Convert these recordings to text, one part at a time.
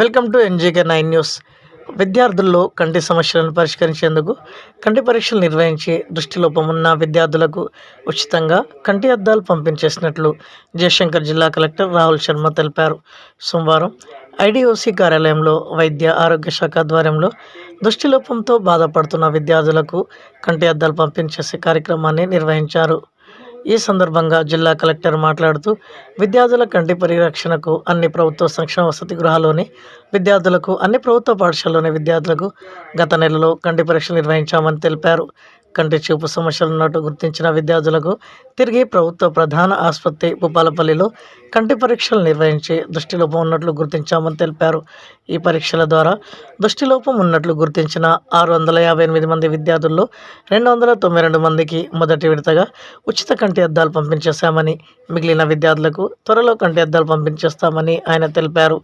Welcome to NGK nine news. విద్యార్థుల్లో కంటి సమస్యలను పరిష్కరించేందుకు కంటి పరీక్షలు నిర్వహించి దృష్టిలోపం ఉన్న విద్యార్థులకు ఉచితంగా కంటి అద్దాలు పంపించేసినట్లు జయశంకర్ జిల్లా కలెక్టర్ రాహుల్ శర్మ తెలిపారు. సోమవారం ఐడిఓసి కార్యాలయంలో వైద్య ఆరోగ్య శాఖ ఆధ్వర్యంలో దృష్టిలోపంతో బాధపడుతున్న విద్యార్థులకు కంటి అద్దాలు పంపించేసే కార్యక్రమాన్ని నిర్వహించారు. ఈ సందర్భంగా జిల్లా కలెక్టర్ మాట్లాడుతూ విద్యార్థుల కంటి పరిరక్షణకు అన్ని ప్రభుత్వ సంక్షేమ వసతి గృహాల్లోని విద్యార్థులకు అన్ని ప్రభుత్వ పాఠశాలలోని విద్యార్థులకు గత నెలలో కంటి పరీక్షలు నిర్వహించామని తెలిపారు. కంటి చూపు సమస్యలున్నట్టు గుర్తించిన విద్యార్థులకు తిరిగి ప్రభుత్వ ప్రధాన ఆసుపత్రి భూపాలపల్లిలో కంటి పరీక్షలు నిర్వహించి దృష్టిలోపం ఉన్నట్లు గుర్తించామని తెలిపారు. ఈ పరీక్షల ద్వారా దృష్టిలోపం ఉన్నట్లు గుర్తించిన ఆరు వందల యాభై ఎనిమిది మంది విద్యార్థుల్లో రెండు వందల తొంభై రెండు మందికి మొదటి విడతగా ఉచిత కంటి అద్దాలు పంపించేశామని మిగిలిన విద్యార్థులకు త్వరలో కంటి అద్దాలు పంపించేస్తామని ఆయన తెలిపారు.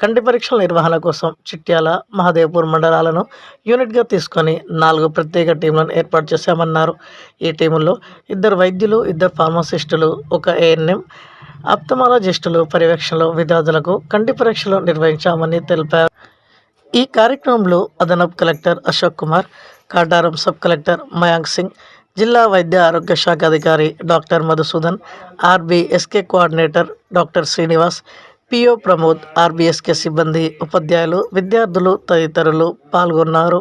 కంటి పరీక్షల నిర్వహణ కోసం చిట్యాల మహదేవ్పూర్ మండలాలను యూనిట్గా తీసుకొని నాలుగు ప్రత్యేక టీంలను ఏర్పాటు చేశామన్నారు. ఈ టీముల్లో ఇద్దరు వైద్యులు ఇద్దరు ఫార్మసిస్టులు ఒక ఏఎన్ఎం ఆప్తమాలజిస్టులు పర్యవేక్షణలో విద్యార్థులకు కంటి పరీక్షలు నిర్వహించామని తెలిపారు. ఈ కార్యక్రమంలో అదనపు collector Ashok Kumar Kataram sub collector Mayank Singh జిల్లా వైద్య ఆరోగ్య శాఖ అధికారి doctor Madhusudan RBSK coordinator doctor Srinivas PO Pramod RBSK సిబ్బంది ఉపాధ్యాయులు విద్యార్థులు తదితరులు పాల్గొన్నారు.